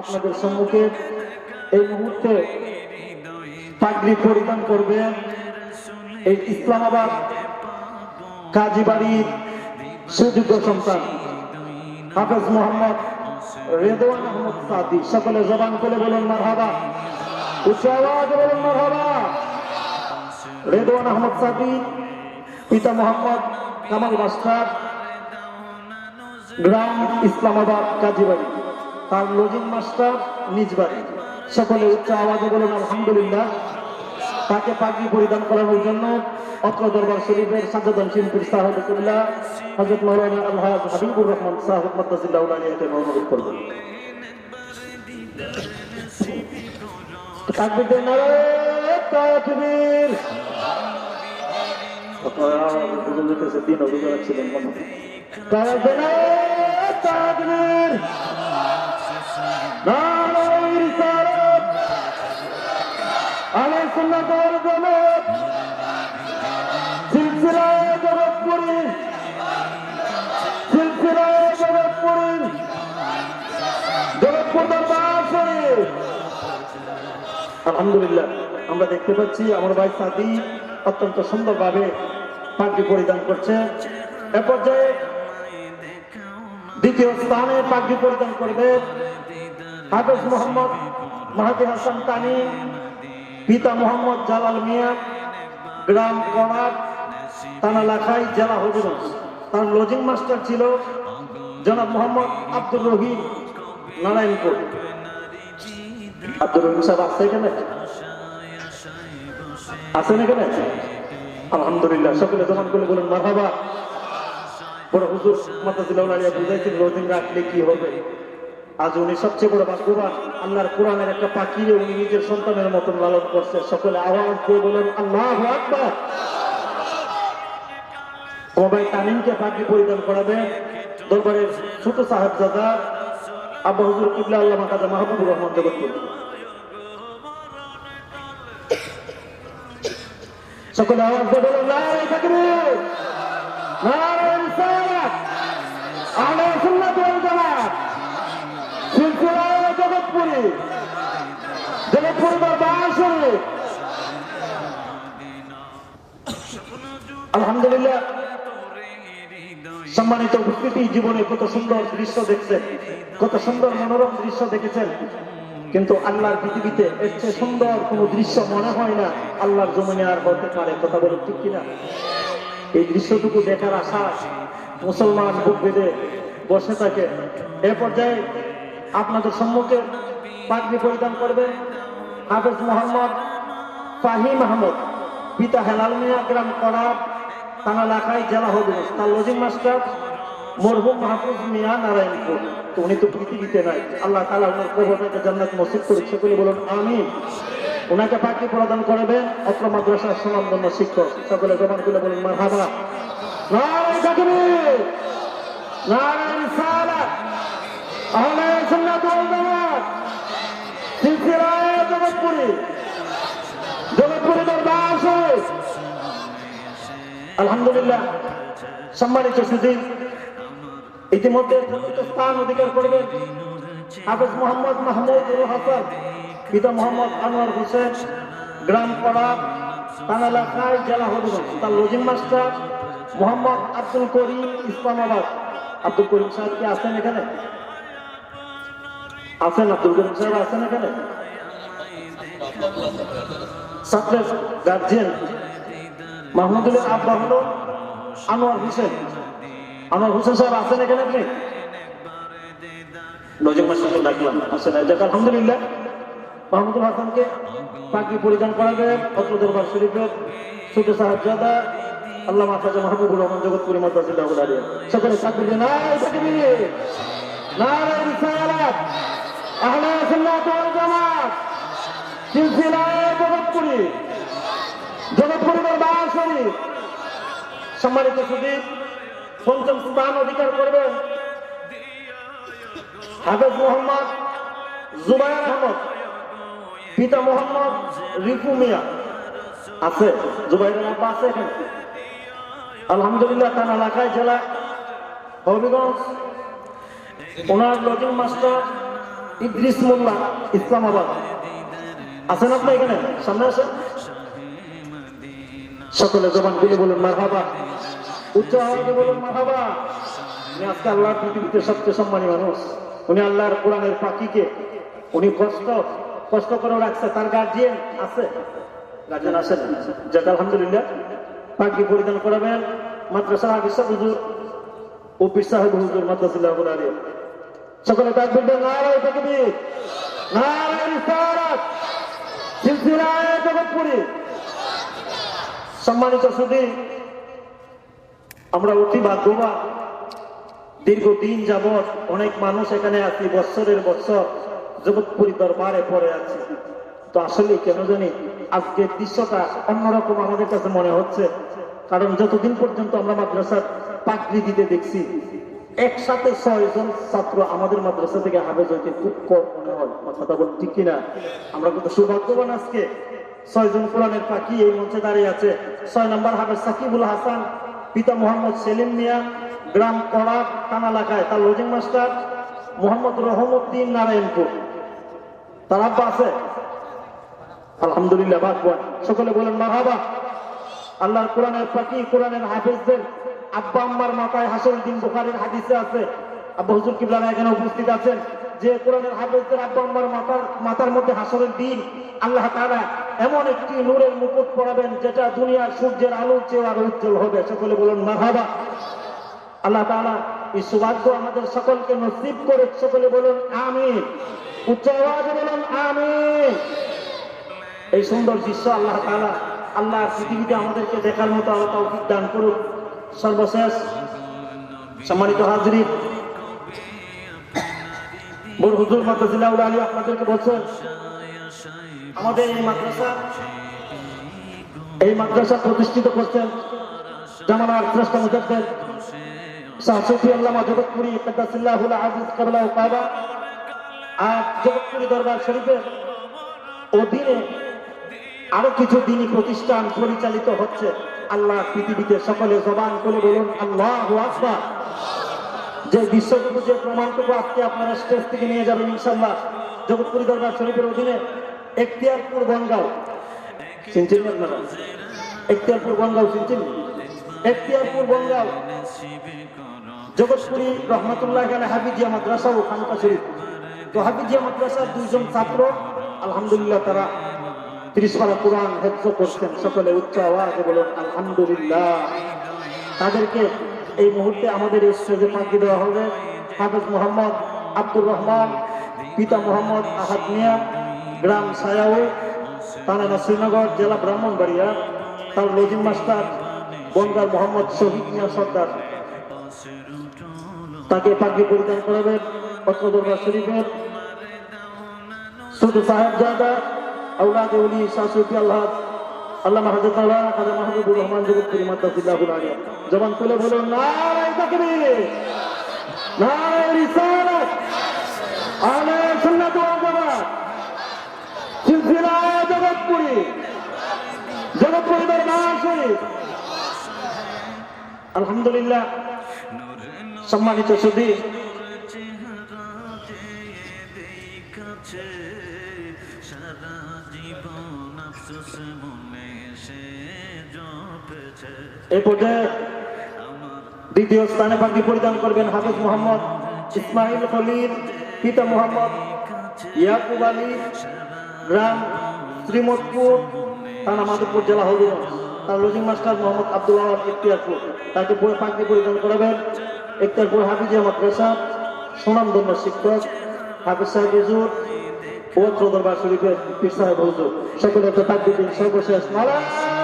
আপনাদের সম্মুখে এই মুহূর্তে পাগড়ি পরিধান করবেন এই ইসলামাবাদ কাজীবাড়ির সুযোগ্য সন্তান, হাফেজ মোহাম্মদ রেদওয়ান আহমদ সাদি। সকলে জবান করে বলুন, মারহাবা। উচ্চ আওয়াজে বলুন, মারহাবা। রেদওয়ান আহমদ সাদি, পিতা মোহাম্মদ কামাল মাস্টার গ্রাম ইসলামাবাদ কাজীবাড়ি। তার লজিং মাস্টার নিজ বাড়ি। সকলে উচ্চ আওয়াজে বলুন, আলহামদুলিল্লাহ। তাকে পাগড়ি পরিধান করানোর জন্য অত্র দরবার শরীফের সাজ্জাদান শিল্পীর সাহেবুল্লাহ হজরত মৌলানা আলহাজ হাবিবুর রহমান সাহেব মদ্দাসিল্লাহ অনুরোধ করবেন। তাকবীর। তাকবীর। অভিযোগ ছিলেন আলহামদুলিল্লাহ, আমরা দেখতে পাচ্ছি আমার ভাই সাদি অত্যন্ত সুন্দরভাবে পাগড়ি পরিধান করছে। এ পর্যায়ে দ্বিতীয় স্থানে পাগড়ি পরিধান করবে হাফেজ মোহাম্মদ মাহাদি হাসান তানি পিতা মোহাম্মদ জালাল মিয়া, গ্রাম কড়াক থানা লাখাই, জেলা হবিগঞ্জ। তার লজিং মাস্টার ছিল জনাব মোহাম্মদ আব্দুর রহিম নারায়ণপুর। আব্দুর রহিম সাহেব আসছে এখানে? আছেন এখানে? আলহামদুলিল্লাহ, সকলে জমান করে বলেন, মারহাবা। বড় হুজুর মাতাজিল্লাহ আলিয়া বুঝাইছেন লজিং রাখলে কি হবে? আজ উনি সবচেয়ে বড় ভাগ্যবান। আল্লাহর কোরআনের একটা পাখিরে উনি নিজের সন্তানের মতন লালন করছে। সকলে আওয়াজ দিয়ে বলেন, আল্লাহ আকবার! তামিমকে পাখি পরিধান করাবে। দরবারের ছোট আব্বা হুজুর কিবলা আল্লাহ রহমান সকলে আওয়াজ দিয়ে বলেন নারায় তাকবীর নারায় রিসালাত আহলে সুন্নাত দরবার শরীফ আলহামদুলিল্লাহ, সম্মানিত জীবনে কত সুন্দর দৃশ্য দেখছেন, কত সুন্দর মনোরম দৃশ্য দেখেছেন, কিন্তু আল্লাহর পৃথিবীতে এর চেয়ে সুন্দর কোনো দৃশ্য মনে হয় না, আল্লাহর জমিনে আর হতে পারে, কথা বলে ঠিক কিনা? এই দৃশ্যটুকু দেখার আশা মুসলমান বুক বেঁধে বসে থাকে। এ পর্যায়ে আপনাদের সম্মুখে পাগড়ি পরিধান করবে হাফেজ মোহাম্মদ ফাহিম আহমদ, পিতা হেলাল মিয়া, গ্রাম করাব থানা লাখাই, জেলা হবে তার লজিং মাস্টার মরহুম মাহফুজ মিয়া নারায়ণপুর। তো উনি তো পৃথিবীতে নাই। আল্লাহ তালা ওনার কবরটাকে জান্নাত মসজিদ করে সকলে বলুন আমি ওনাকে পাখি প্রদান করবেন অত্র মাদ্রাসার সুনামধন্য শিক্ষক। সকলে জমান করে বলুন মার হাবা নারায়ণ নারায়ণ সালাত! আহলে আলহামদুলিল্লাহ। সম্মানিত সুধী, ইতিমধ্যে স্থান অধিকার করবেন হাফেজ মোহাম্মদ মাহমুদুল হাসান, পিতা মোহাম্মদ আনোয়ার হোসেন, গ্রাম পাড়া টানালা খাই, জেলা হবিগঞ্জ তার লজিং মাস্টার মোহাম্মদ আব্দুল করিম ইসলামাবাদ। আব্দুল করিম সাহেব কি এখানে? আছেন আব্দুল করিম সাহেব আছেন এখানে? ছাত্রের গার্জিয়ান মাহমুদুলের আব্বা হলো আনোয়ার হোসেন। আনোয়ার হোসেন সাহেব আছেন এখানে আপনি? নজর মাস্টারকে ডাকলাম। আসেন যাক, আলহামদুলিল্লাহ। মাহমুদুল হাসানকে পাগড়ি পরিধান করাবে অত্র দরবার শরীফের ছোট সাহায্যদা আল্লাহ মাহফাজা মাহবুবুর রহমান জগৎপুরি মাদ্রাসিল্লাহ আলিয়া সকলে চাকরি নাই তাকবীর। নারায় রিসালাত আহলে সুন্নাত ওয়াল জামাত সিলসিলায়ে জগৎপুরি জগৎপুরি শরীফ সম্মানিত সুদীপ, পঞ্চম স্থান অধিকার করবেন হাফেজ মোহাম্মদ জুবাইর আহমদ, পিতা মোহাম্মদ রিফু মিয়া। আছে জুবাইরের আব্বা আছে আলহামদুলিল্লাহ তার এলাকায় জেলা, হবিগঞ্জ। ওনার লজিং মাস্টার ইদ্রিস মোল্লা, ইসলামাবাদ। আছেন আপনি এখানে? সামনে আসেন। সকলে জবান গুলি বলুন, মারহাবা। উচ্চ আওয়াজে বলুন, মারহাবা। উনি আজকে আল্লাহর পৃথিবীতে সবচেয়ে সম্মানী মানুষ। উনি আল্লাহর কোরআনের পাখিকে। উনি কষ্ট কষ্ট করে রাখছে। তার গার্জিয়ান আছে। গার্জিয়ান আছেন। যাক, আলহামদুলিল্লাহ। পাখি পরিধান করাবেন। মাদ্রাসা হাফিজ হুজুর ও সাহেব হুজুর মাদ্রাসিল্লাহ আলিয়া সকলে তাকবীর দেন নারায়ে তাকবীর। নারায়ে রিসালাত। সম্মানিত সুদী আমরা অতি ভাগ্যবান। দীর্ঘদিন যাবৎ অনেক মানুষ এখানে আছি, বৎসরের বৎসর জগৎপুরী দরবারে পড়ে আছে। তো আসলে কেন জানি আজকের দৃশ্যটা অন্যরকম আমাদের কাছে মনে হচ্ছে, কারণ যতদিন পর্যন্ত আমরা মাদ্রাসার পাকড়ি দিতে দেখছি একসাথে ছয়জন ছাত্র আমাদের মাদ্রাসা থেকে হাফেজ হইতে খুব কম মনে হয়। আমার কথা বল ঠিক কিনা? আমরা কিন্তু সৌভাগ্যবান আজকে। ছয়জন কোরআনের পাখি এই মঞ্চে দাঁড়িয়ে আছে। ছয় নম্বর হাফেজ সাকিবুল হাসান, পিতা মোহাম্মদ সেলিম মিয়া, গ্রাম কড়া থানা এলাকায় তার লজিং মাস্টার মোহাম্মদ রহমউদ্দিন নারায়ণপুর। তার আব্বা আছে। আলহামদুলিল্লাহ ভাগবান সকলে বলেন মাহাবা আল্লাহর কোরআনের পাখি, কোরআনের হাফেজদের আব্বা আম্মার মাথায় হাসল দিন বুখারের হাদিসে আছে। আব্বা হুজুর কিবলারা এখানে উপস্থিত আছেন। যে কোরআনের হাফেজদের আব্বা আম্মার মাথার মাথার মধ্যে হাসরের দিন, আল্লাহ তাআলা এমন একটি নূরের মুকুট পরাবেন যেটা দুনিয়ার সূর্যের আলোর চেয়ে আরও উজ্জ্বল হবে। সকলে বলুন মাহাবা আল্লাহ তাআলা এই সৌভাগ্য আমাদের সকলকে নসিব করে সকলে বলুন, আমিন। উচ্চ আওয়াজে বলুন, আমিন। এই সুন্দর দৃশ্য আল্লাহ তাআলা আল্লাহ পৃথিবীতে আমাদেরকে দেখার মতো আল্লাহ দান করুক। সর্বশেষ সম্মানিত হাজরি। বড় হুজুর মাদ্রাসিল্লাহ আলী আপনাদেরকে বলছেন আমাদের এই মাদ্রাসা এই মাদ্রাসা প্রতিষ্ঠিত করছেন জামানার শ্রেষ্ঠ মুজাদ্দেদ শাহ সুফি আল্লামা জগৎপুরি কাদ্দাসিল্লাহুল আজিজ কাবলা ও কাবা। আর জগৎপুরি দরবার শরীফের অধীনে আরও কিছু দিনই প্রতিষ্ঠান পরিচালিত হচ্ছে। আল্লাহ পৃথিবীতে সকলে জবান করে বলুন, আল্লাহ আকবার। যে বিশ্বটুকু যে প্রমাণটুকু আজকে আপনারা স্টেজ থেকে নিয়ে যাবেন ইনশাল্লাহ জগৎপুরি দরবার শরীফের অধীনে এখতিয়ারপুর বনগাঁও। চিনছেন আপনারা? এখতিয়ারপুর বনগাঁও চিনছেন? এখতিয়ারপুর বনগাঁও, জগৎপুরি রহমতুল্লাহ গেলে হাবিজিয়া মাদ্রাসা ও খানকা শরীফ। তো হাবিজিয়া মাদ্রাসার দুইজন ছাত্র, আলহামদুলিল্লাহ তারা ত্রিশ পারা কোরআন হেফজ করছেন, সকলে উচ্চ আওয়াজে বলুন, আলহামদুলিল্লাহ। তাদেরকে এই মুহূর্তে আমাদের এই স্টেজে ফাঁকি দেওয়া হবে। হাফেজ মোহাম্মদ আব্দুর রহমান, পিতা মোহাম্মদ আহাদ মিয়া, গ্রাম সায়াউ থানা শ্রীনগর জেলা ব্রাহ্মণবাড়িয়া, তার লজিম মাস্টার বন্দার মোহাম্মদ শহীদ মিয়া সর্দার। তাকে পাখি পরিধান করাবেন অত্র দরবার শরীফের। শুধু সাহেব জাদা আউলাদ উলি শাশুকি আল্লাহ আল্লাহ হাজরত আল্লাহ খাজা মাহবুবুর রহমান জগৎপুরি মাদ্রাসিল্লাহুল আলিয়া জবান তুলে বলুন, নারায় তাকবীর, নারায় রিসালাত, আলে সুন্নাত ওয়াল জামাত সিলসিলা জগৎপুরি জগৎপুরি দরবার শরীফ। আলহামদুলিল্লাহ, সম্মানিত সুধী দ্বিতীয় স্থানে পাখি পরিধান করবেন হাফিজ মোহাম্মদ ইসমাইল খলিল, পিতা মোহাম্মদ ইয়াকুব আলী গ্রাম শ্রীমতপুর, থানা মাধবপুর, জেলা হবিগঞ্জ তার লজিং মাস্টার মোহাম্মদ আব্দুল আওয়াল ইখতিয়ারপুর। তাকে পাখি পরিধান করাবেন ইখতিয়ারপুর হাফিজিয়া মাদ্রাসা সুনামধন্য শিক্ষক, হাফিজ সাহেব পবিত্র দরবার শরীফের পীর সাহেব হুজুর সকলে তো তাকবির সর্বশেষ নারায়ণ